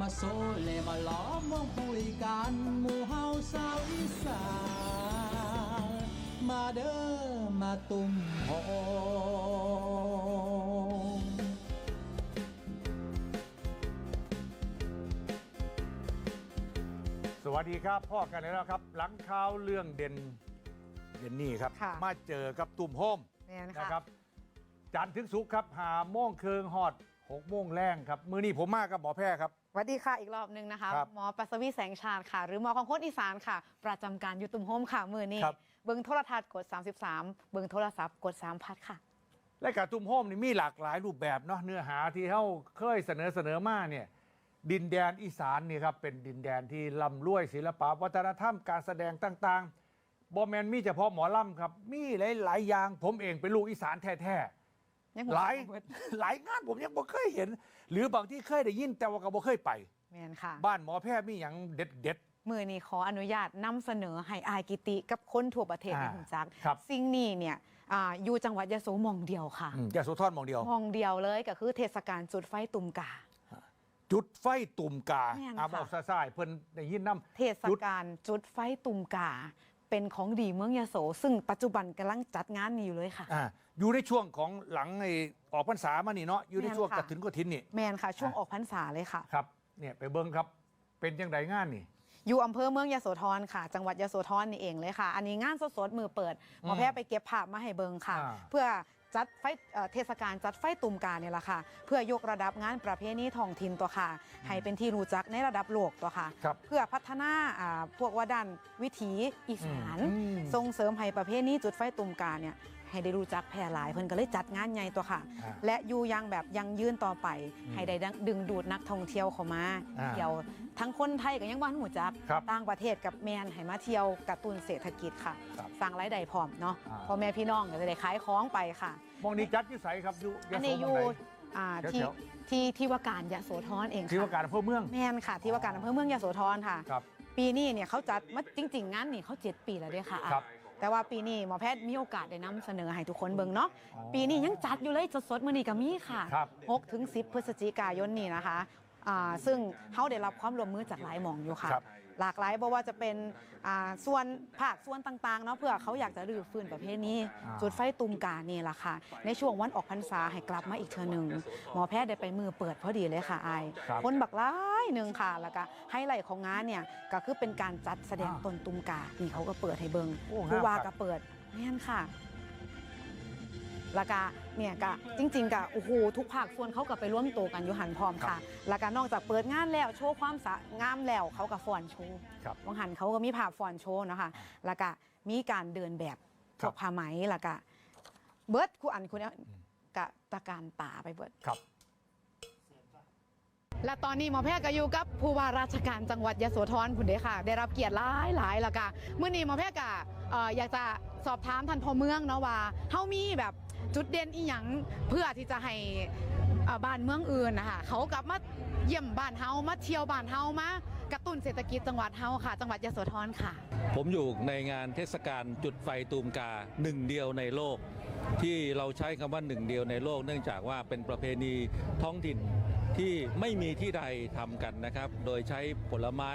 มาโซเลมาล้อมวงคุยกันหมู่เฮาสาวอีสานมาเด้อมาตุ่มโฮมสวัสดีครับพ่อกันแล้วครับ หลังข่าวเรื่องเด่นเด่นนี่ครับ ค่ะ มาเจอกับตุ่มโฮม เนี่ยนะนะคะครับจันทร์ถึงสุกร์ครับหาโมงเคืองหอดหกโมงแรงครับ มือนี้ผมมากับหมอแพทย์ครับ สวัสดีค่ะอีกรอบหนึ่งนะคะครับหมอปัสวีแสงชาญค่ะ หรือหมอของโคตอีสานค่ะ ประจำการอยู่ตุ่มโฮมค่ะ มือนี้ครับเบิ้งโทรทัศน์กด 33 เบิ้งโทรศัพท์กด3พัดค่ะและกับตุ่มโฮมนี่มีหลากหลายรูปแบบเนาะเนื้อหาที่เขาเคยเสนอเสนอมาเนี่ยดินแดนอีสานนี่ครับเป็นดินแดนที่ล่ำรวยศิลปะวัฒนธรรมการแสดงต่างๆบอแมนมีเฉพาะหมอลำครับ มีหลายๆอย่างผมเองเป็นลูกอีสานแท้ๆยังหลายเบิดหลายงานผมยังบ่เคยเห็น หรือบางที่เคยได้ยินแต่ว่าก็บ่เคยไป แมนค่ะ บ้านหมอแพทย์มีอย่างเด็ดเด็ด มือนี้ขออนุญาตนำเสนอให้อายกิติกับคนทั่วประเทศอ่าได้หูจักครับ สิ่งนี้เนี่ยอ่าอยู่จังหวัดยะโสหมองเดียวค่ะ ๆอืมอย่าโซทอนหมองเดียว หมองเดียวเลยก็คือเทศกาลจุดไฟตุ่มกา จุดไฟตุ่มกาแม่นอาค่ะบอกซ่ายๆเพิ่นได้ยินน้เทศกาลจุดไฟตุ่มกา เป็นของดีเมืองยะโส ซึ่งปัจจุบันกำลังจัดงานนี้อยู่เลยค่ะ อ่าอยู่ในช่วงของหลังไอ้ออกพรรษามานี่เนาะอยู่ในแม่นช่วงค่ะ กระถินกระถินนี่แมนค่ะ ช่วงอะออกพรรษาเลยค่ะ ครับเนี่ยไปเบิ่งครับเป็นจังไดงานนี่ อยู่อำเภอเมืองยโสธรค่ะ จังหวัดยโสธรนี่เองเลยค่ะ อันนี้งานสดๆมือเปิดหมอแพทย์ไปเก็บภาพมาให้เบิงค่ะ อ่า เพื่อ จัดไฟเอ่อเทศกาลจัดไฟตุ่มกาเนี่ยแหละค่ะ เพื่อยกระดับงานประเพณีท้องถิ่นตัวค่ะ ให้เป็นที่รู้จักในระดับโลกตัวค่ะครับเพื่อพัฒนาอ่าพวกว่าด้านวิถีอีสานอืมส่งเสริมให้ประเพณีจุดไฟตุ่มกาเนี่ย ให้ได้รู้จักแพร่หลาย เพิ่นก็เลยจัดงานใหญ่ตัวค่ะ อ่าและอยู่อยังแบบยังยืนต่อไป อืมให้ได้ดึงดูดนักท่องเที่ยวเข้ามาอ่าเที่ยวทั้งคนไทยกับยังบ้านหูจักครับต่างประเทศกับแมนให้มาเที่ยวกระตุ้นเศรษฐกิจค่ะครับสร้างรายได้พร้อมเนาะอ่า พ่อแม่พี่น้องก็จะได้ขายของไปค่ะหมองนี้จัดอยู่ไสครับอยู่ยอันโสนี้อหม้ยู่งใดอ่าแถวที่แถว ที่ที่ว่าการยะโสธรเองที่ว่าค่ะการอำเภอเมือง แมนค่ะ ที่ว่าการอำเภอเมืองยะโสธรค่ะ ครับ ปีนี้เนี่ยเขาจัดมาจริง ๆงานนี่เขาเจ็ดปีแล้วเด้วยค่ะอะครับ แต่ว่าปีนี้หมอแพทย์มีโอกาสได้นำเสนอให้ทุกคนเบิ่งเนาะอ๋อปีนี้ยังจัดอยู่เลยสดๆมื้อนี้ก็มีค่ะครับ 6ถึง10 พฤศจิกายนนี้นะคะอ่าซึ่งเขาได้รับความร่วมมือจากหลายหม่องอยู่ค่ะ ครับ หลากหลายเพราะว่าจะเป็นอ่าส่วนภาคส่วนต่างๆเนาะเพื่อเขาอยากจะรื้อฟื้นประเพณีอ่า จุดไฟตุมกานี่แหละค่ะ ในช่วงวันออกพรรษาให้กลับมาอีกเทื่อหนึ่งหมอแพทย์ได้ไปมือเปิดพอดีเลยค่ะอายครับ คนบักหลายหนึ่งค่ะแล้วก็ไฮไลท์ของงานเนี่ยก็คือเป็นการจัดแสดงอ่าตนตุมกานี่เขาก็เปิดให้เบิงโอ้งามผู้ว่าครัก็บเปิดแม่นค่ะ แล้วก็เนี่ยก็จริงๆก็โอ้โหทุกภาคส่วนเขาก็ไปร่วมตัวกันอยู่หันพร้อมค่ะ แล้วก็นอกจากเปิดงานแล้วโชว์ความสะงามแล้วเขาก็ฟ้อนโชว์ครับวังหันเขาก็มีภาพฟ้อนโชว์เนาะคะแล้วก็มีการเดินแบบคพรัวบกผ้าไหมแล้วก็เบิร์ดคู่อันคุณเนี่ยกะตะการป่าไปเบิร์ดครับและตอนนี้หมอแพทย์ก็อยู่กับผู้ว่าราชการจังหวัดยโสธรคุณเด้ค่ะ ได้รับเกียรติหลายหลายๆแล้วก็เมื่อนี้หมอแพทย์ก็เอ่ออยากจะสอบถามท่านพอเมืองเนาะว่าเฮามีแบบ จุดเด่นอีหยังเพื่อที่จะให้บ้านเมืองอื่นนะคะเขากลับมาเยี่ยมบ้านเฮามาเที่ยวบ้านเฮามากระตุ้นเศรษฐกิจจังหวัดเฮาค่ะ จังหวัดยโสธรค่ะ ผมอยู่ในงานเทศกาลจุดไฟตูมกาหนึ่งเดียวในโลก ที่เราใช้คำว่าหนึ่งเดียวในโลก เนื่องจากว่าเป็นประเพณีท้องถิ่นที่ไม่มีที่ใดทำกันนะครับ โดยใช้ผลไม้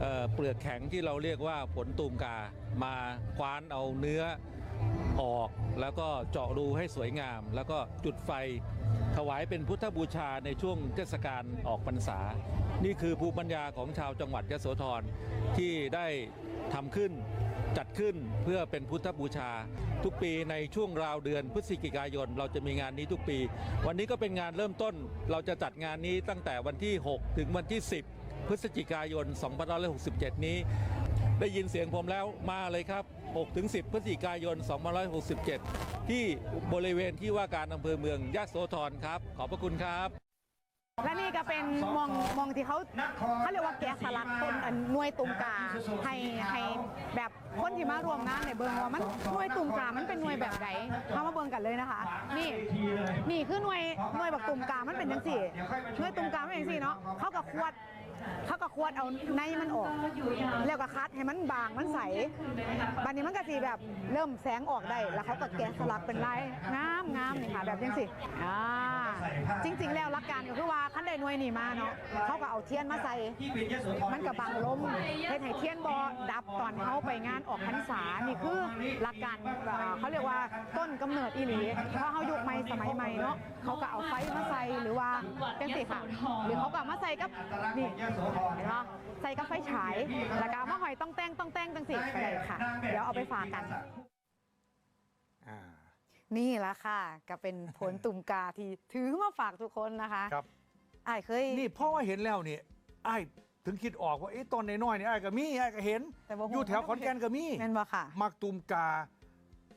เเปลือกแข็งที่เราเรียกว่าผลตูมกามาคว้านเอาเนื้อ ออกแล้วก็เจาะรูให้สวยงาม แล้วก็จุดไฟถวายเป็นพุทธบูชาในช่วงเทศกาลออกพรรษา นี่คือภูมิปัญญาของชาวจังหวัดยโสธรที่ได้ทำขึ้นจัดขึ้นเพื่อเป็นพุทธบูชา ทุกปีในช่วงราวเดือนพฤศจิกายน เราจะมีงานนี้ทุกปี วันนี้ก็เป็นงานเริ่มต้น เราจะจัดงานนี้ตั้งแต่วันที่ 6 ถึงวันที่ 10 พฤศจิกายน 2567 นี้ ได้ยินเสียงผมแล้วมาเลยครับ 6 ถึง 10 พฤศจิกายน 2567 ที่บริเวณที่ว่าการอำเภอเมืองยะโสธรครับ ขอบพระคุณครับและนี่ก็เป็นมองมองที่เขาเขาเรียกว่าแกะสลักต้นอันหน่วยตุ่มกาให้ให้แบบคนที่มารวมงานในยเบิงว่ามันหน่วยตุ่มกามันเป็นหน่วยแบบไหนมามาเบิงกันเลยนะคะ นี่นี่คือหน่วยหน่วยแบบตุ่มกามันเป็นยังสี่หน่วยตุ่มกาเป็นยังสี่เนาะเขากับขวด เขาก็ควดเอาในมันออก แล้วก็คัดให้มันบางมันใสบัดนี้มันก็สีแบบเริ่มแสงออกได้ แล้วเขาก็แกะสลักเป็นลายงามงามนี่ค่ะแบบนี้สิอ่าจริง ๆ แล้วหลักการก็คือว่าขั้นใดหน่วยนี่มาเนาะเขาก็เอาเทียนมาใส่ มันก็บังลมเฮ็ดให้เทียนบอดับตอนเขาไปงานออกพรรษานี่คือหลักการเขาเรียกว่าต้นกำเนิดอีหลีเพราะเขายุคใหม่สมัยใหม่เนาะเขาก็เอาไฟมาใส่หรือว่าเป็นสิค่ะหรือเขาก็มาใส่กับนี่เห็นปะใส่กับไฟฉายแล้วก็เอามาหอยต้องแต่งต้องแต่งจังสิก็ได้ค่ะ เดี๋ยวเอาไปฝากกันอ่านี่แหละค่ะ ก็เป็นผลตุ่มกาที่ถือมาฝากทุกคนนะคะครับอ้ายเคยนี่พ่อว่าเห็นแล้วนี่ไอ้ายถึงคิดออกว่าเอ๊ะตอนน้อยๆนี่ไอ้ายก็มีไอ้ายก็เห็นแต่บ่ฮู้อยู่แถวขอนแก่นก็มีแม่นบ่ค่ะมักตูมกา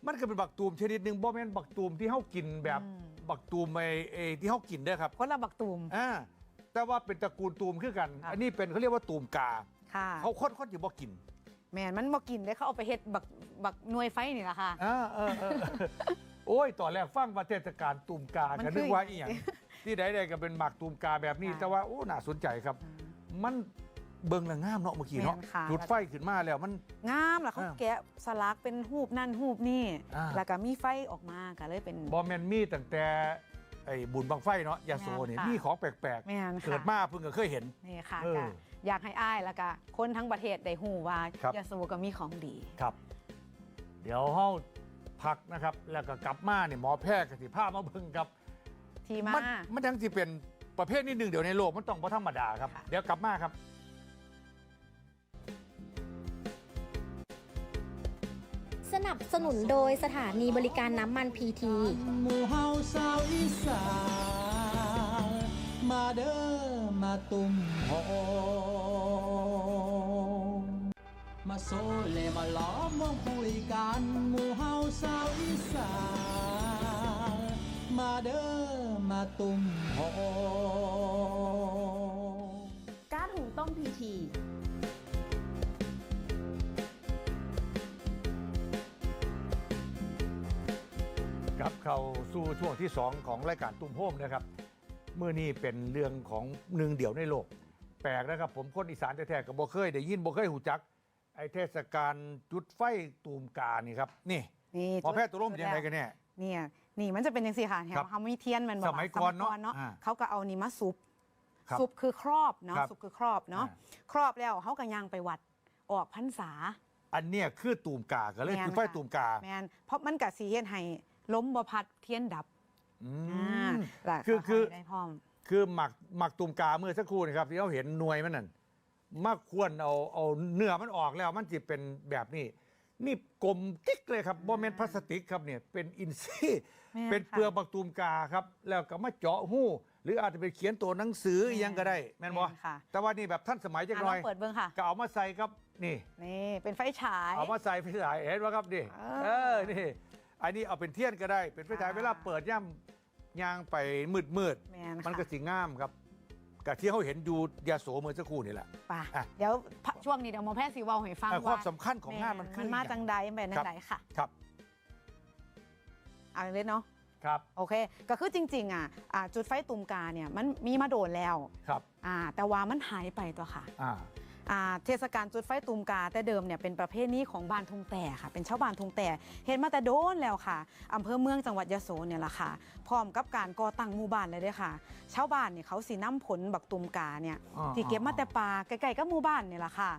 มันก็เป็นบักตูมชนิดหนึ่งบ่แม่นบักตูมที่เฮากินแบบอืมบักตูมไอ้ไอ้ที่เฮากินเด้อครับคนละบักตูมอ่า แต่ว่าเป็นตระกูลตูมคือกันครับอันนี้เป็นเขาเรียกว่าตูมกา ค่ะเขาคนคนอยู่บ่กินแม่นมันบ่กินได้เขาเอาไปเฮ็ดบักบักหน่วยไฟนี่ล่ะค่ะ อ่าเออเออเออโอ้ยตอนแรกฟังว่าเทศกาลตูมกามันกันคืนึอกว่าออีหหยัยังงที่ใดๆก็เป็นหมากตูมกาแบบนี้ ค่ะ แต่ว่าโอ้น่าสนใจครับ มันเบิ่งและงามเนาะเมื่อกี้เนาะแม่นค่ะ จุดไฟขึ้นมาแล้วมัน งามล่ะเขาอ่าแกะสลักเป็นหูปนั่นหูปนี่อ่า แล้วก็มีไฟออกมาก็เลยเป็น บอแมนมีตั้งแต่ ไอ้บุญบังไฟเนาะยาโซเนี่ยแม่นค่ะมีของแปลกแม่นๆค่ะเกิดมาเพิ่งก็เคยเห็น นี่ค่ะเออ ก็อยากให้อ้ายแล้วก็คนทั้งประเทศได้ฮู้ว่าครับ ยาสูบก็มีของดี ครับ เดี๋ยวเฮาพักนะครับ แล้วก็กลับมาเนี่ยหมอแพทย์กสิภาพมาเบิ่งครับ ทีมา มันมันยังสิเป็นประเภทนี้หนึ่งเดี๋ยวในโลกมันต้องบ่ธรรมดาครับ ค่ะ เดี๋ยวกลับมาครับ นับสนุนโดยสถานีบริการน้ำมันพีทีหมู่เฮาสาวอีสานมาเด้อมาตุ่มโฮมมาโซเลมาล้อมวงคุยกันหมู่เฮาสาวอีสานมาเด้อมาตุ่มโฮม เข้าสู่ช่วงที่ 2 ของรายการตุ้มโฮมนะครับเมื่อนี้เป็นเรื่องของหนึ่งเดี่ยวในโลก แปลกนะครับผมคนอีสานแท้ๆกับบ่เคยได้ยินบ่เคยหูจัก ไอเทศกาลจุดไฟตูมกานี่ครับ นี่นี่หมอแพทย์ตัวร่มเป็นยังไงกันเนี่ย เนี่ยนี่มันจะเป็นจังซี่ค่ะเห็นครับว่าเขามีเทียนแมันบสมัยก่อนเนอะอ่าเขาก็เอานี่มาซุปครับซุปคือครอบเนาะครับซุปคือครอบเนาะอ่ครอบแล้วเขาก็ย่างไปวัดออกพรรษาอันเนี้ยคือตูมกาก็เลยแม่นคือไฟค่ะตูมกาแมนเพราะมันกะสีเฮ็ดให้ ล้มบ่พัดเทียนดับอือ่ามแล้วคือก็คือ ได้พร้อม คือหมักหมักตูมกาเมื่อสักครู่นะครับที่เราเห็นหน่วยมันนั่นมาควรเอาเอาเนื้อมันออกแล้วมันจะเป็นแบบนี้ นี่กลมกิ๊กเลยครับบ่แม่นพลาสติกครับเนี่ยเป็นอินซีย์แม่นเป็นค่ะ เปลือกบักตูมกาครับ แล้วก็มาเจาะหู้ หรืออาจจะเป็นเขียนตัวหนังสือแม่นอีหยังก็ได้ แม่นบ่แม่นค่ะแต่ว่านี่แบบท่านสมัยจักอะหลน่ออยงเปิดเบิ่งค่ะ ก็เอามาใส่ครับนี่ นี่เป็นไฟฉาย เอามาใส่ไฟฉายเห็นไหมครับนี่เออ เออนี่ อันนี้เอาเป็นเทียนก็ได้ เป็นไฟฉายค่ะเวลาเปิดย่ำยางไปมืดมืดๆแมนมันค่ะก็สีงามครับกับที่เขาเห็นอยู่ยาโสเมื่อสักครู่นี่แหละ ไปอะ เดี๋ยวพะช่วงนี้เดี๋ยวหมอแพทย์สิเว้าให้ฟังแต่ความว่าสำคัญของงานมันคือมันมาอย่จังใดเป็นจังใดค่ะ ครับ เอาเลยเนาะ ครับโอเค ก็คือจริงๆอะอ่าจุดไฟตุ่มกาเนี่ยมันมีมาโดนแล้วครับ อ่าแต่ว่ามันหายไปตัวค่ะ อ่าอ่า เทศกาลจุดไฟตูมกา แต่เดิมเนี่ยเป็นประเพณีของบ้านทุงแต่ค่ะ เป็นชาวบ้านทุงแต่เห็นมาแต่โดนแล้วค่ะอำเภอเมืองจังหวัดยะโสเนี่ยแหละค่ะ พร้อมกับการก่อตั้งหมู่บ้านเลยเด้อค่ะ ชาวบ้านเนี่ยเขาสีน้ำผลบักตุมกาเนี่ยอ่าที่เก็บมาแต่ป่าใกล้ๆกับหมู่บ้านเนี่ยแหละค่ะ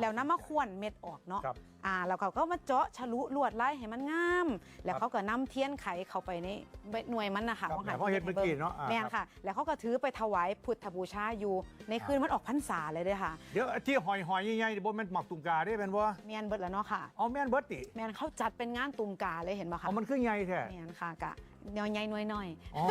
แล้วน้ำมาควนเม็ดออกเนาะครับ อ่าแล้วเขาก็มาเจาะฉลุลวดลายให้มันงาม แล้วครับเขาก็นำเทียนไขเข้าไปในหน่วยมันนะคะครับว่าแต่เพราะเห็นเมื่อกี้เนาะอ่าแม่นครับค่ะ แล้วเขาก็ถือไปถวายพุทธบูชาอยู่ ในคืนมันออกพรรษาเลยเด้อค่ะ เดี๋ยวที่หอยหอยๆใหญ่ๆนี่บ่แม่นหมักตุ่มกาได้เป็นว่าแมนเบิดแล้วเนาะค่ะเอาแม่นเบิดติแมนเขาจัดเป็นงานตุมกาเลยเห็นปะคะเอามันคือใหญ่แท้แมนค่ะกะ เนาใหญ่หน่วยหน่อยอ๋อ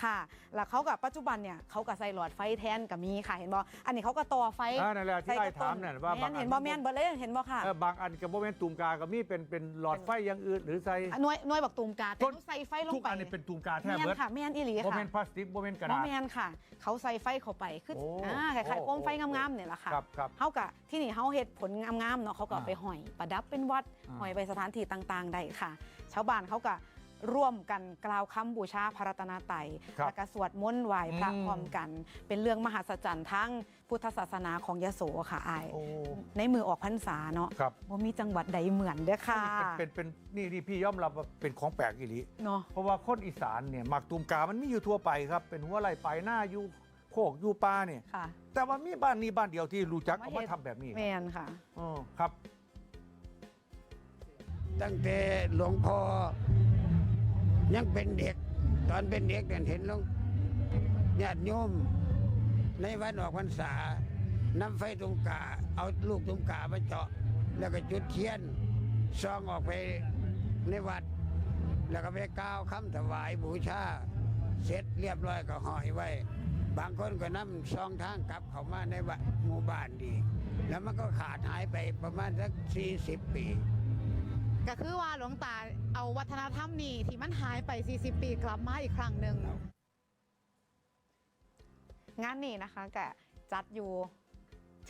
ค่ะ แล้วเขากับปัจจุบันเนี่ยเขากับใส่หลอดไฟแทนกับมีค่ะเห็นบ่อันนี้เขาก็ต่อไฟอ่านั่นแหละที่ไอ้ถามนั่นว่าแมบางนอัเห็นบ่แมนเบิดเลยเห็นบ่ค่ะ เออบางอันก็บ่แม่นตุ่มกาก็มีเป็นเป็นหลอดไฟอย่างอื่นหรือใส่หน่วยหน่วยบักตุมกาแต่ต้นเขาใส่ไฟลงทุกไปอันนี่เป็นตุ่มกาแมแท้นเบิดค่ะแมนอีหลีบ่ค่ะแม่นพลาสติกบ่แม่นกระบ่ดาษ แมนค่ะ เขาใส่ไฟเข้าไปคือโอ้อ่าคล้ายๆโคมไฟโอ้งามๆเนี่ยแหละค่ะครับครับเฮากะที่นี่เฮาเฮ็ดผลงามๆเนาะเขาก็เอาไปห้อยประดับเป็นวัดอ่า ห้อยไปสถานที่ต่างๆได้ค่ะ ชาวบ้านเขาก็ ร่วมกันกล่าวคำบูชาพระรัตนตรัยครับแล้วก็สวดมนต์ไหว้พระอืม พร้อมกัน เป็นเรื่องมหัศจรรย์ทั้งพุทธศาสนาของยโสค่ะอายโอ้ในมือออกพรรษาเนาะครับว่ามีจังหวัดใดเหมือนเด้อค่ะเป็นเป็นนี่นี่พี่ยอมรับว่าเป็นของแปลกอีหลีเนาะ เพราะว่าคนอีสานเนี่ยหมักตุมกามันมีอยู่ทั่วไปครับ เป็นหัวไหล่ไปหน้าอยู่โคกอยู่ป่าเนี่ย ค่ะ แต่ว่ามีบ้านนี้บ้านเดียวที่รู้จักไม่เอาเห็มานทำแบบนี้แมนค่ะ อ๋อครับ ตั้งแต่หลวงพ่อ ยังเป็นเด็ก ตอนเป็นเด็กเนี่ยเห็นหลวงญาติโยม ในวันออกพรรษานำไฟตุงกา เอาลูกตุงกามาเจาะ แล้วก็จุดเทียนซองออกไปในวัด แล้วก็ไปกล่าวคำถวายบูชา เสร็จเรียบร้อยก็ห่อยไว้ บางคนก็นำซองทางกลับเข้ามาในวัดหมู่บ้านดี แล้วมันก็ขาดหายไปประมาณสัก40ปี ก็คือว่าหลวงตาเอาวัฒนธรรมนี้ที่มันหายไป 40 ปีกลับมาอีกครั้งหนึ่งงานนี้นะคะก็จัดอยู่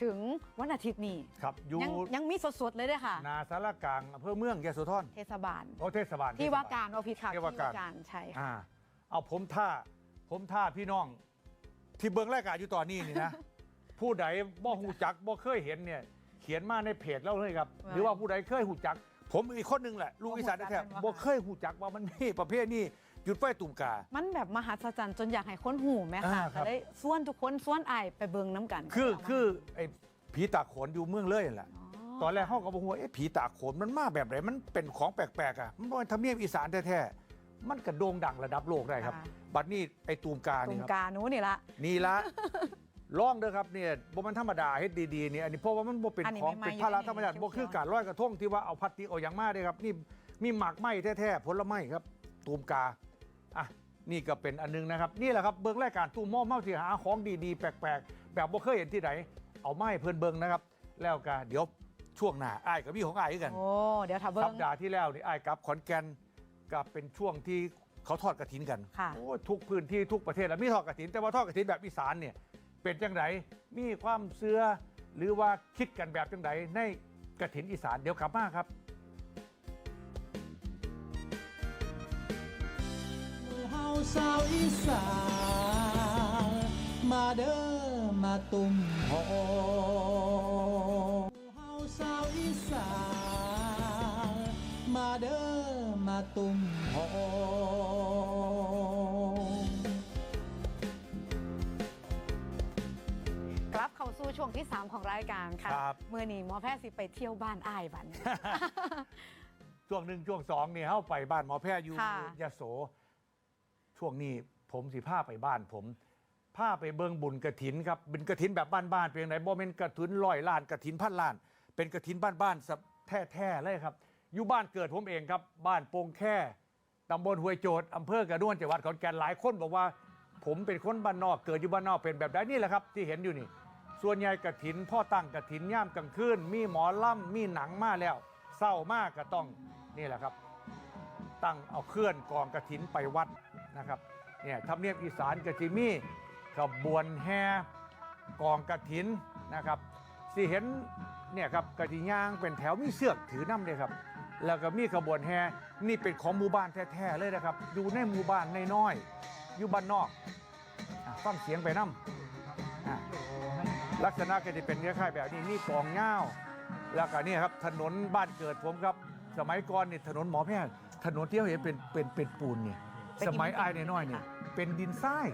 ถึงวันอาทิตย์นี้ครับอยู่ยังยังมีสดๆเลยด้วยค่ะ นาสารกลางอำเภอเมืองยโสธรเทศบาลโอเทศบาลที่เทศบว่าการเอาผิดค่ะที่ว่าการใช่ค่ะอ่าเอาผมท่าผมท่าพี่น้อง ที่เบิ้งรายการอยู่ตอนนี้นี่นะ ผู้ใดบ่หูจักบ่เคยเห็นเนี่ย เขียนมาในเพจเราเลยครับว่าหรือว่าผู้ใดเคยหูจัก ผมอีกคนหนึงแหละ ลูกอีสานบ่หูจักแท้กันว่าๆบ่เคยหูจักว่ามันมีประเภทนี้หยุดไฟตุ่มกา มันแบบมหัศจรรย์จนอยากให้คนหูไหมคะอ่าครัก็บ ได้ส่วนทุกคนส่วนอายไปเบิงน้ำกันคือก็เามาคือไอ้ผีตาโขนอยู่เมืองเลยนั่นแหละ ตอนแรกเขาก็บอกว่าเอ๊ะผีตาโขนมันมาแบบไหนมันเป็นของแปลกๆอะมันเป็นธรรมเนียมอีสานแท้ๆมันกระโด่งดังระดับโลกได้ครับค่ะบัดนี้ไอ้ตูมกาตุนี่งครับกาหนูนี่ละนี่ละ ลองเด้อครับเนี่ยบ่มันธรรมดาเฮ็ดดีๆนี่อันนี้เพราะว่ามันบ่เป็นอันนี้ของไม่เป็นไม่ภาระอยู่ในธรรมชาติเขียวบ่คือการลอยกระทงที่ว่าเอาพลาสติกเอาอย่างมาเด้ครับ นี่มีหมากไม้แท้ๆผลไม้ครับ ตูมกาอะนี่ก็เป็นอันนึงนะครับ นี่แหละครับเบิ่งรายการตูมหม้อเมาที่หาของดีๆ แปลกๆ แบบบ่เคยเห็นที่ไหนเอาไม้เพิ่นเบิ่งนะครับ แล้วก็เดี๋ยวช่วงหน้าอ้ายกับพี่ของอ้ายคือกัน โอ้ เดี๋ยวถ้าเบิสัง ปดาห์ที่แล้วนี่อ้ายกลับขอนแก่นกับเป็นช่วงที่เขาทอดกระถินกันค่ะ โอ้ยทุกพื้นที่ทุกประเทศแล้วมีทอดกระถินแต่ว่าทอดกระถินแบบอีสานเนี่ย เป็นจังไดมีความเชื่อหรือว่าคิดกันแบบจังไดในกระถินอีสานเดี๋ยวกลับมาครับเฮาสาวอีสานมาเด้อมาตุ่มหอเฮาสาวอีสานมาเด้อมาตุ่มโฮ ช่วงที่ 3 ของรายการค่ะครับ เมื่อนี้หมอแพทย์สิไปเที่ยวบ้านอ้ายบัดน ช่วงหนึ่งช่วงสองเนี่ยเข้าไปบ้านหมอแพทย์อยู่ค่ะ ยโส ช่วงนี้ผมสิพาไปบ้านผมพาไปเบิงบุญกระถินครับเป็นกระถินแบบบ้านๆเพียงไหนบ่เป็นกระถินร้อยล้านกระถินพันล้าน เป็นกระถินบ้านๆแท้ๆเลยครับ อยู่บ้านเกิดผมเองครับ บ้านโป่งแค่ตำบลห้วยโจดอำเภอกระด้วนจังหวัดขอนแก่นหลายคนบอกว่า ผมเป็นคนบ้านนอกเกิดอยู่บ้านนอกเป็นแบบใดนี่แหละครับ ที่เห็นอยู่นี่ ส่วนใหญ่กระถินพ่อตั้งกระถินย่ามกลางคืนมีหมอล่ำมีหนังมาแล้วเศร้ามากก็ต้องนี่แหละครับ ตั้งเอาเคลื่อนกองกระถินไปวัดนะครับเนี่ยทำเนียบอีสานกระจิมีขบวนแห่กองกระถินนะครับสิเห็นเนี่ยครับกระจิย่างเป็นแถวมีเสือกถือน้ำเลยครับ แล้วก็มีขบวนแห่นี่เป็นของหมู่บ้านแท้ๆเลยนะครับ อยู่ในหมู่บ้านน้อยๆอยู่บ้านนอกอฟังเสียงไปน้ำ ลักษณะก็จะเป็นคล้ายๆแบบนี้นี่กองเงาแล้วก็นี่ครับถนนบ้านเกิดผมครับ สมัยก่อนนี่ถนนหมอแพทย์ถนนที่เราเห็นเป็นเป็นเป็นปูนเนี่ยไปกินสมัยอ้ายน้อยๆเนี่ยเป็นดินทราย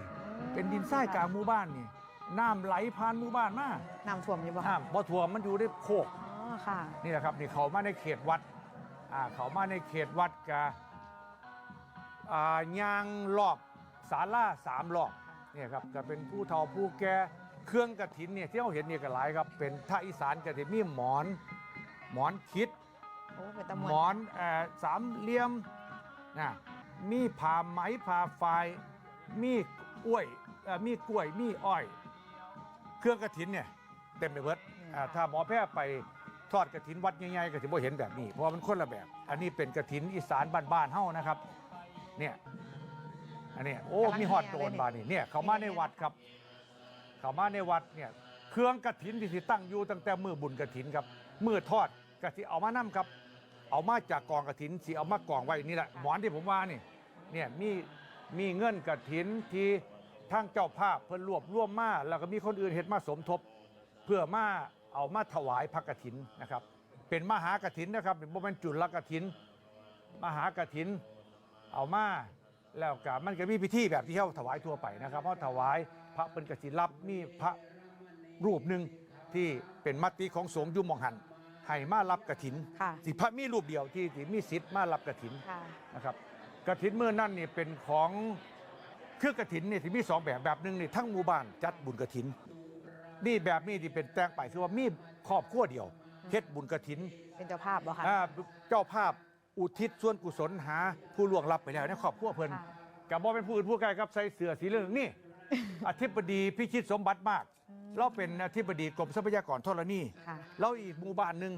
เป็นดินทรายกลางหมู่บ้านนี่น้ำไหลผ่านหมู่บ้านมาน้ำท่วมอยู่บ่ห้ามบ่ท่วมมันอยู่ได้โคก อ๋อค่ะ นี่แหละครับนี่เขามาในเขตวัดอ่าเขามาในเขตวัดกะอ่ายางรอบศาลาสามรอบเนี่ยครับก็เป็นผู้เฒ่าผู้แก่ เครื่องกระถินเนี่ยที่เราเห็นเนี่ยก็หลายครับ เป็นท่าอีสานกระถินมีหมอน หมอนคิด โอ้เป็นตะมหมอนเอ่อสามเหลี่ยมนะมีผ่าไหมผ่าไฟมีกล้วยเอ่อมีกล้วยมีอ้อย เครื่องกระถินเนี่ยเต็มไปหมดอ่าถ้าหมอแพทย์ไปทอดกระถินวัดใหญ่ๆก็จะบ่เห็นแบบนี้ เพราะว่ามันคนละแบบ อันนี้เป็นกระถินอีสานบ้านๆเฮานะครับเนี่ยอันเนี้ยโอ้มีฮอดโดนบานี่เนี่ยเขามาในวัดครับ เขามาในวัดเนี่ยเครื่องกระถินที่สิตั้งอยู่ตั้งแต่มือบุญกระถินครับมือทอดกระทิเอามานํครับ เอามาจากกองกระถินสิเอามากองไว้นี่แหละหมอนที่ผมว่านี่เนี่ยมีมีเงินกระถินที่ทั้งเจ้าภาพเพิ่นรวบรวมมาแล้วก็มีคนอื่นเฮ็ดมาสมทบ เพื่อมาเอามาถวายพระกฐินนะครับ เป็นมหากฐินนะครับเป็นโมเป็นจุลกฐิน มหากฐิน เอามาแล้วก็มันก็มีพิธีแบบที่เขาถวายทั่วไปนะครับเพราะถวาย พระเป็นกฐินรับมีพระรูปหนึ่งที่เป็นมัตติของสงฆ์อยุมมองหันให้มารับกฐินค่ะสิพระมีรูปเดียวที่ที่มีสิทธิ์มารับกฐินค่ะนะครับกฐินเมื่อนั่นนี่เป็นของคือกฐินนี่ที่มีสองแบบแบบหนึ่งนี่ทั้งหมู่บ้านจัดบุญกฐิน นี่แบบนี้ที่เป็นแตงไปคือว่ามีครอบครัวเดียวเฮ็ดบุญกฐินเป็นเจ้าภาพบ่คะอ่าเจ้าภาพอุทิศส่วนกุศลหาผู้ล่วงลับไปแล้วในครอบครัวเพิ่นค่ะกับบ่เป็นผู้อื่นผู้ไกลครับใส่เสื้อสีเหลืองนี่ อธิบดีพิชิตสมบัติมาก เราเป็นอธิบดีกรมทรัพยากรธรณีค่ะแล้วอีกหมู่บ้านหนึ่ง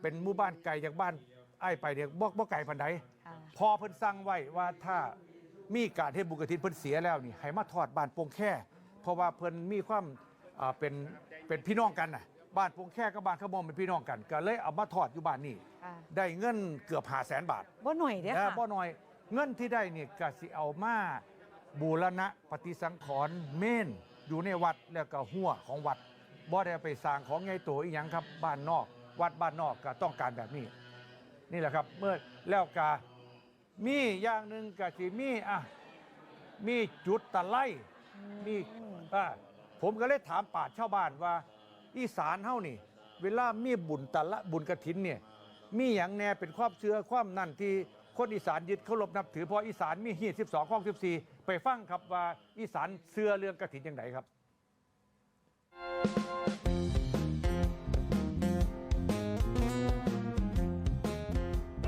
เป็นหมู่บ้านไกลจากบ้านไอ้ายไปเนี่ยบ่บ่ไกลปานใดค่ะพอเพิ่นสั่งไว้ว่าถ้ามีการเฮ็ดบุญกฐินเพิ่นเสียแล้วนี่ให้มาทอดบ้านโปงแค่ เพราะว่าเพิ่นมีความอ่าเป็นเป็นพี่น้องกันน่ะบ้านโปงแค่กับบ้านขาวมอมเป็นพี่น้องกัน ก็เลยเอามาทอดอยู่บ้านนี่ค่ะได้เงินเกือบหาแสนบาท บ่หน่อยเด้อนะค่ะ บ่น้อยเงินที่ได้เนี่ยก็สิเอามา บูรณะปฏิสังขรณ์เมนอยู่ในวัดแล้วก็หัวของวัดบ่ได้ไปสร้างของใหญ่โตอีหยังครับ บ้านนอก วัดบ้านนอกก็ต้องการแบบนี้ นี่แหละครับเมื่อแล้วก็มีอย่างหนึ่งก็สิมีอะมีจุดตะไลมีอะผมก็เลยถามป่าชชาวบ้านว่า อีสานเฮานี่ เวลามีบุญตะละบุญกระถินเนี่ยมีอย่างแน่เป็นความเชื่อความนั่นที่ คนอีสานยึดเคารพนับถือเพราะอีสานมีฮีด12ข้อ14 ไปฟังครับว่าอีสานเชื่อเรื่องกระถินอย่างไรครับ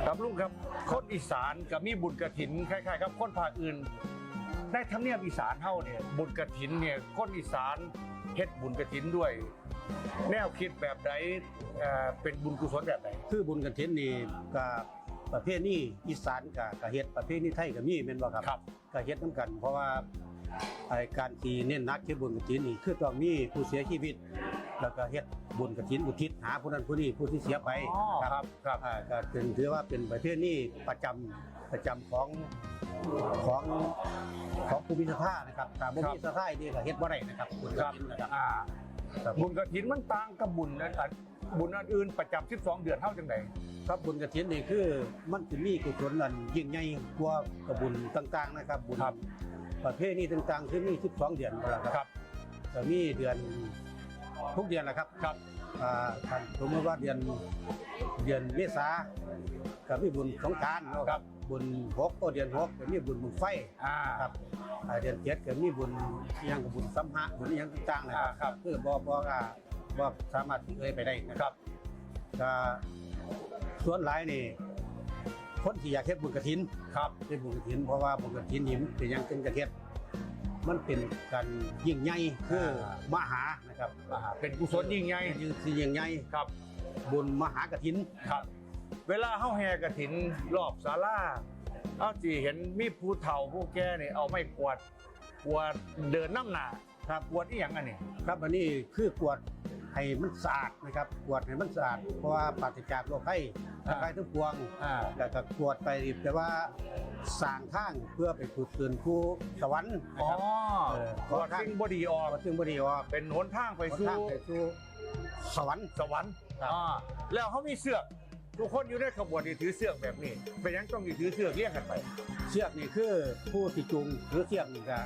ครับลุงครับคนอีสานกับมีบุญกระถินคล้ายๆครับคนภาคอื่นในทำเนียบอีสานเฮาเนี่ยบุญกระถินเนี่ยคนอีสานเฮ็ดบุญกระถินด้วย แนวคิดแบบใดเอ่อเป็นบุญกุศลแบบไหนคือบุญกฐินนี่กับ ประเภทนี้อีสานกับกะเฮ็ดประเภทนี้ไทยก็มีแม่นบ่ครับครับก็เฮ็ดนํกัน เพราะว่าไอ้การที่เน้นหนักที่บุญกฐินนี่คือต้องมีผู้เสียชีวิต แล้วก็เฮ็ดบุญกฐินอุทิศหาผู้นั้นผู้นี้ผู้ที่เสียไปอ๋อครับครับ อ่าก็เป็นถือว่าเป็นประเภทนี้ประจำประจำของของของภูมิสภานะครับถ้าบ่มีสภานี่ก็เฮ็ดบ่ได้นะครับบุญกครับฐินนะครับ อ่าครับบุญกระถินมันต่างกับบุญอันอัน บุญอันอื่นประจำ12 เดือนเท่าจังไดครับบุญกฐินนี่คือมันจะมีกุศลอันยิ่งใหญ่กว่ากับบุญต่างๆนะครับบุญครับ ประเภทนี้ต่างๆคือมี12 เดือนบ่ล่ะคครัรับบก็มีเดือนทุกเดือนแหละครับครับอ่าท่านสมมติว่าเดือนเดือนเมษาก็มีบุญสงกรารนาะครับ บุญหกก็เดือนหกก็มีบุญบุญไฟอ่าครับอ่าเดือนเจ็ดก็มีบุญอิหยังกับบุญสัมหะบุญอิหยังต่างๆนะอ่าครับ คือบ่บ่อ่า บ่สามารถที่เอ่ยไปได้นะคครับรับก็ส่วนหลายนี่คนที่อยากเฮ็ดบุญกฐินครับเฮ็ดบุญกฐินเพราะว่าบุญกฐินนี่มันเป็นหยังเป็นกระเฮ็ดมันเป็นการยิ่งใหญ่คือมหานะครับอ่าเป็นกุศลยิ่งใหญ่ยิ่งสิยิ่งใหญ่ครับ บุญมหากฐินครับ เวลาเฮาแห่กระถินรอบศาลาเอาจีเห็นมีผู้เฒ่าผู้แก่เนี่ยเอาไม้กวาดกวาดเดินน้ำหนา ครับกวาดอีหยังอันนี้ครับอันนี้คือกวดให้มันสะอาดนะครับกวดให้มันสะอาดเพราะว่าปราศจากโรคภัยทั้งกายทั้งปวงอ่าแต่ก็กวดไปแต่ว่าสร้างทางเพื่อไปผุดเตือนผู้สวรรค์นะอ๋อครับ เออ กวาดสิ่งบดีออกกวดซึ่งบดีออกเป็นหนทางไปไปสู่ทางไปสู่สวรรค์ สวรรค์ครับอ่าแล้วเขามีเสือก ทุกคนอยู่ในขบวนนี่ถือเสือกแบบนี้เป็นหยังต้องมีถือเสือกเรียกกันไป เชือกนี่คือผู้ที่จูงหรือเชือกนี่ก็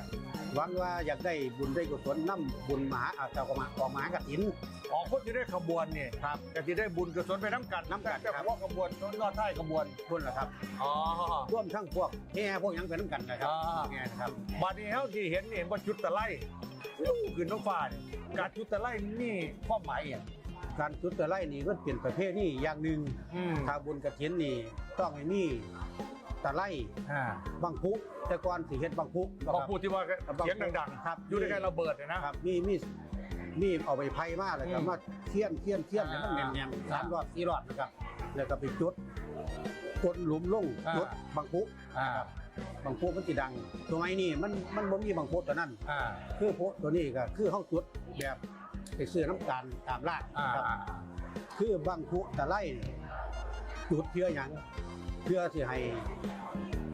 หวังว่าอยากได้บุญได้กุศลน้ำบุญมหาอาเจ้ากมากองมหากฐิน ออกคนอยู่ในขบวนนี่ครับก็จะได้บุญกุศลไปน้ำกันน้ำกันแต่ครับ ว่าขบวนยอดท้ายขบวนพุ่นละครับอ๋อ ร่วมทั้งพวกแห่พวกหยังเป็นน้ำกันนะครับอ่า แห่นะครับบัดนี้เฮาที่เห็นนี่เห็นว่าชุดตะไลลูกขึ้นน้องฟ้านี่การชุดตะไลนี่ความหมายอย่าง การจุดตะไลนี่มันเป็นประเภทนี้อย่างหนึ่งอืมถ้าบุญกระถินนี่ต้องให้มีตะไลอ่าบังคุแต่ก่อนสิเฮ็ดบังคุพอพูดที่ว่าเสียงดังครับ ๆอยู่ในการระเบิดเนี่ยนะ ครับมีมีมีเอาไปไพ่มาแล้วก็อืมมาเทียนเทียนเทียนให้มันอ่าแน่นๆสามรอบสี่รอบนะครับ แล้วก็ไปจุดกดหลุมลงอ่า จุดบังคุอ่าบังคุมันสิดังสมัยนี้มันมันบ่มีบังคุตัวนั้น อ่า คือโพตัวนี้ก็คือเฮาจุดแบบ ไปซื้อน้ำตาลตามร้านอ่านะครับ คือบังคุตะไลนี่จุดเพื่อหยังเพื่อสิให้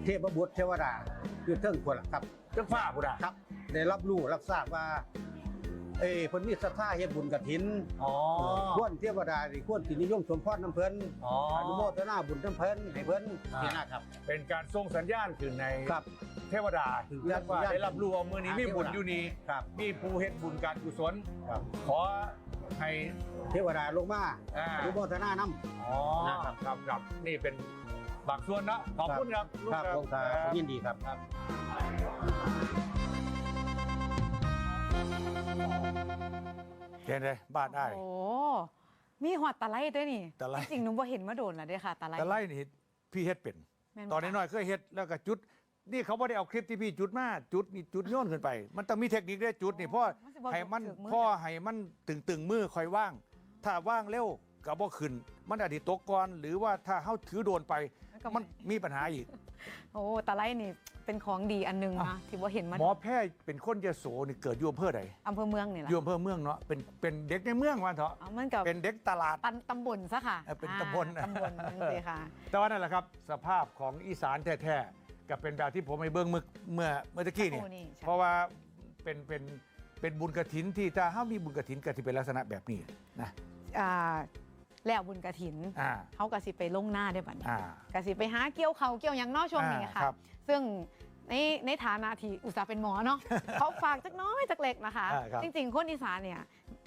เทพบุตรเทวดาคือเทิงคนละครับเจ้าฟ้าผู้ใดครับ ได้รับรู้รับทราบว่า เอ้ยเพิ่นมีศรัทธาเฮ็ดบุญกฐินอ๋อ ควรเทวดานี่ควรสินิยมสมพรน้ำเพิ่นอ๋ออนุโมทนาบุญน้ำเพิ่นให้เพิ่นอ่า นี่นะครับ เป็นการส่งสัญญาณถึงในครับ เทวดาถึงเรียกว่าญาติได้รับรู้ว่ามือนี้มีบุญอยู่นี่ครับ มีผู้เฮ็ดบุญการกุศลครับ ขอให้ เทวดาลงมาอ่า อนุโมทนานำอ๋อนะครับครับครับนี่เป็นบางส่วนนะขอบคุณครับลูกครับผมครับยินดีครับ เห็นเลยบ้านได้ โอ้มีหอดตะไลด้วยนี่ตะไล จริงๆหนูบ่เห็นมาโดนแล้วเด้ค่ะ ตะไล แต่ไล่นี่พี่เฮ็ดเป็น แม่บ่ ตอนน้อยๆเคยเฮ็ดแล้วก็จุด นี่เขาไม่ได้เอาคลิปที่พี่จุดมาจุดนี่จุดโยนขึ้นไป มันต้องมีเทคนิคด้วยจุดนี่เพราะมันสิบ่ให้มันถึกมือพ่อให้มันตึงตึงๆมือคอยว่าง ถ้าว่างเร็วก็บ่ขึ้น มันอาจจะตกก่อนหรือว่าถ้าเฮาถือโดนไป ก็มันมีปัญหาอีก โอ้ตะไลนี่เป็นของดีอันหนึงอะนะที่บ่เห็นมาหมอแพทย์เป็นคนยโสนี่เกิดอยู่อำเภอใดอำเภอเมืองนี่แหละอยู่อำเภอเมืองเนาะเป็นเป็นเด็กในเมืองว่าเถอะเอามันกับเป็นเด็กตลาดตันตำบลซะค่ะเออเป็นอ่าตำบลตำบลนั่นสิค่ะ แต่ว่านั่นแหละครับสภาพของอีสานแท้ๆกับเป็นแบบที่ผมไปเบิ้งเมื่อเมื่อเมื่อตะกี้เนี่ยโอ้นี่ใช่ เพราะว่าเป็นเป็นเป็นบุญกระถินที่ถ้าเฮามีบุญกระถินก็สิเป็นลักษณะแบบนี้นะ อ่า แล้วบุญกระถิน อ่า เขากะสิไปลงหน้าได้บัดนี้อ่า กะสิไปหาเกี่ยวเขาวเกี่ยวหยังเนอกช่วงนี้อ่าค่ะ ครับซึ่งในในฐานะที่อุตส่าห์เป็นหมอเนาะ เขาฝากจักน้อยจักเล็กนะคะ อ่าครับ จริงๆ คนอีสานเนี่ย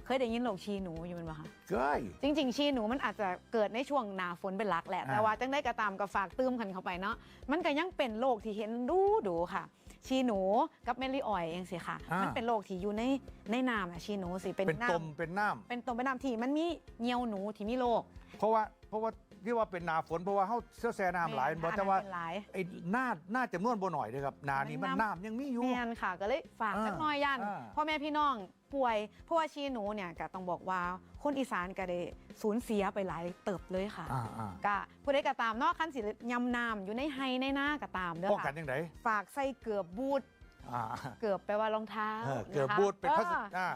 เคยได้ยินโรคชีหนูอยู่มั้ยคะ เก้ย จริง ๆ ชีหนูมันอาจจะเกิดในช่วงหนาฝนเป็นหลักแหละ อ่าแต่ว่าจังได้กระตามกับฝากตื้มกันเข้าไปเนาะมันก็ยังเป็นโรคที่เห็นดูดูๆค่ะ ชีหนูกับเมลลิออยเองสิค่ะ อ่ามั มันเป็นโรคที่อยู่ในในน้ำอะชีหนูสิเป็นเป็นน้ตมเป็นน้ำำเป็นตมเป็นน้ำที่มันมีเงียวหนูที่มีโรคเพราะว่าเพราะว่า ที่ว่าเป็นนาฝนเพราะว่าเฮาเสื้อแซ่น้ำหลายบ่แต่ว่าเป็นหลายไอ้หน้าหน้าจำนวนบ่หน่อยเด้อครับนานี่มันน้ำน้ำยังมีอยู่แมนค่ะ ก็เลยฝากอ่าสักหน้อยย่านอ่าพ่อแม่พี่น้องป่วยเพราะว่าชีหนูเนี่ยก็ต้องบอกว่าคนอีสานก็ได้สูญเสียไปหลายเติบเลยค่ะอ่าอ่าก็ผู้ใดก็ตามเนอกคันสิยำน้ำอยู่ในไฮในหน้าก็ตามเด้อป้องกันค่ะยังไงฝากใส่เกือบบูทอ่าเกือบแปลว่ารองเท้าเออเกือบนะคะบูดเป็นพลาสติกอออ่า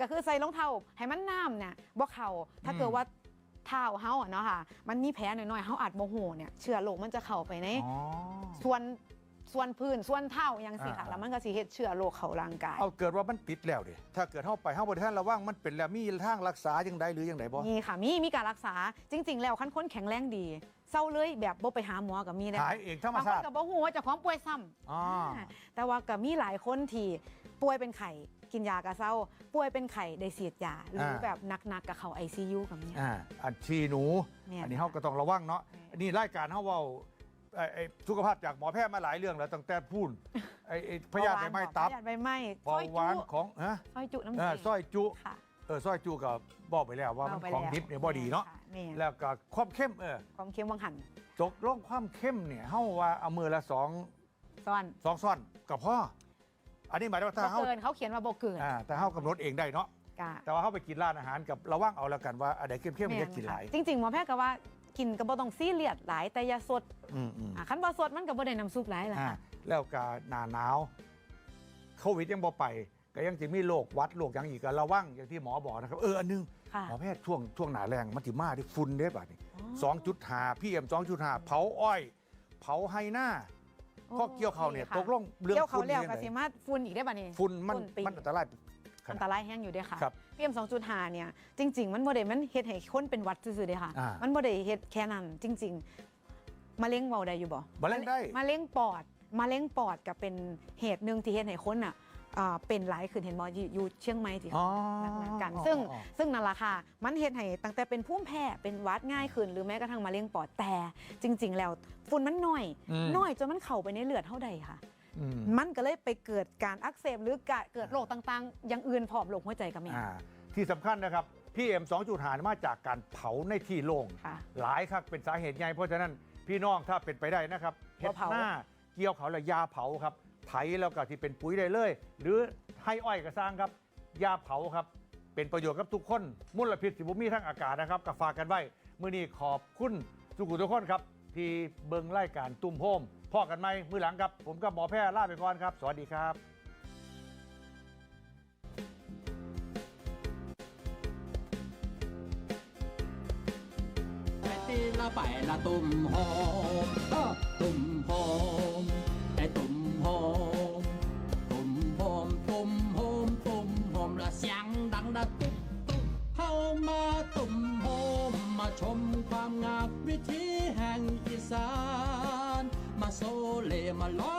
ก็คือใส่รองเท้าให้มันน้ำเนี่ยบ่เข่าถ้าอืมเกิดว่า เท้าเฮาอะเนาะค่ะ มันมีแผลหน่อยๆเฮาอาจโมโหเนี่ยเชื้อโรคมันจะเข้าไปในอ๋อ ส่วนส่วนพื้นส่วนเท้ายังสิค่ะอ่า แล้วมันก็สิเฮ็ดเชื้อโรคเข้าร่างกาย เอาเกิดว่ามันติดแล้วดิถ้าเกิดเข้าไปเข้าบริท่านระว่างมันเป็นแล้วมีทางรักษายังไดหรือยังไงบ่ มีค่ะมีมีการรักษาจริง ๆ แล้วคันคนแข็งแรงดีเศร้าเลยแบบบ่ไปหาหมอก็มีได้หายเองธรรมบางคชานติก็บ่ฮู้ว่าเจ้าของป่วยซ้ำอ๋อ แต่ว่าก็มีหลายคนที่ป่วยเป็นไข้ กินยากระเศร้า ป่วยเป็นไข้ได้ฉีดยา หรืออาแบบหนักๆกับเขา ICU กับเนี่ยอ่าอันชีหนูแม่นอันนี้เฮาก็ต้องระวังเนาะแม่นอันนี้รายการเฮาเว้าไอ้ไอ้สุขภาพจากหมอแพทย์มาหลายเรื่องแล้วตั้งแต่พูนไอ้ไอ้พยาธิใบไม้ตับพยาธิใบไม้เบาหวานของฮะซอยจุน้ำเออเสีซอยจุค่ะเออซอยจุก็บอกไปแล้วว่ามันเาไปของแล้วดิบเนี่ยบ่ดีเนาะค่แม่นแล้วก็ความเข้มเออความเค็มวังหันตกลงความเข้มเนี่ยเฮาว่าเอามือละสองซ่อนสองซ่อนกับพ่อ อันนี้หมายถึงว่าถ้าบ่เฮาเกินเขาเขียนว่าบ่เกินอ่าแต่เฮากำหนดเองได้เนาะกะแต่ว่าเฮาไปกินร้านอาหารกับระวังเอาแล้วกันว่าอะไรเข้มๆมันจะกินหลายจริงๆหมอแพทย์ก็ว่ากินก็บ่ต้องซีเรียสหลายแต่อย่าสดอืมอืม อะคันบ่สดมันก็บ่ได้น้ำซุปหลายแหละอ่าค่ะแล้วก็หนาหนาวโควิดยังบ่ไป ก็ยังจะมีโรคหวัดโรคอย่างอีกก็ระวังอย่างที่หมอบอกนะครับเอออันนึงค่ะหมอแพทย์ช่วงช่วงหนาแรงมันถิมาที่ฝุ่นเด้บัดนี้อ๋อสองจุดหาพี่เอ็มสองจุดหาเผาอ้อย เผาไฮหน้าโอ้ ข้อเกี่ยวเขาเนี่ยค่ะตกลงเรื่องเกี่ยวเขาฝุ่นแล้วนี่ก็ยังสิไงมาฝุ่นอีกได้บัดนี้ฝุ่นมันปีมันอันตรายขอันนาดตรายแห้งอยู่เด้อค่ะครับ PM 2.5เนี่ยจริง ๆ มันบ่ได้มันเฮ็ดให้คนเป็นหวัดซื่อๆเด้ค่ะอ่ามัมันบ่ได้เฮ็ดแค่นั้นจริง ๆมะเร็งเว้าได้อยู่บ่มะเร็งได้มะเร็งปอดมะเร็งปอดก็เป็นเหตุหนึ่งที่เฮ็ดให้คนอะ อ่าเป็นหลายขึ้นเห็นบ่อยู่อยู่เชียงใหม่ที่อ๋อหนักๆกันอ๋อซึ่งอ๋อ ซึ่งนั่นล่ะค่ะ มันเฮ็ดให้ตั้งแต่เป็นภูมิแพ้เป็นหวัดง่ายขึ้น หรือแม้กระทั่งมะเร็งปอดแต่ จริง ๆ แล้วฝุ่นมันน้อยอืม น้อยจนมันเข้าไปในเลือดเท่าใดค่ะ อืม มันก็เลยไปเกิดการอักเสบหรือเกิดโรคต่างๆ อย่างอื่นพร้อมโรคหัวใจก็มีอ่าที่สำคัญนะครับ พี่เอ็มสองจุดหามาจากการเผาในที่โล่งค่ะ หลายครับเป็นสาเหตุใหญ่เพราะฉะนั้นพี่น้องถ้าเป็นไปได้นะครับบ่เห็ดเผา หน้าเกี่ยวเขาและยาเผาครับ ไถแล้วก็ที่เป็นปุ๋ยได้เลย หรือให้อ้อยกระสร้างครับยาเผาครับ เป็นประโยชน์กับทุกคนมลพิษสิบุมีทั้งอากาศนะครับก็ฝากกันไว้มื้อนี้ขอบคุณทุกคนทุกคนครับ ที่เบิ่งรายการตุ้มโฮมพ่อกันไหมมือหลังครับ ผมกับหมอแพทย์ลาไปก่อนครับ สวัสดีครับตีละไปละตุ่มโฮมตุ่มโฮมไอตุ่ม หอมตุ่มหอมตุ่มหอมตุ่มหอมละเสียงดังละตุ๊บตุ๊บเข้ามาตุ่มหอมมาชมความงามวิถีแห่งอีสานมาโซเลมาล้อ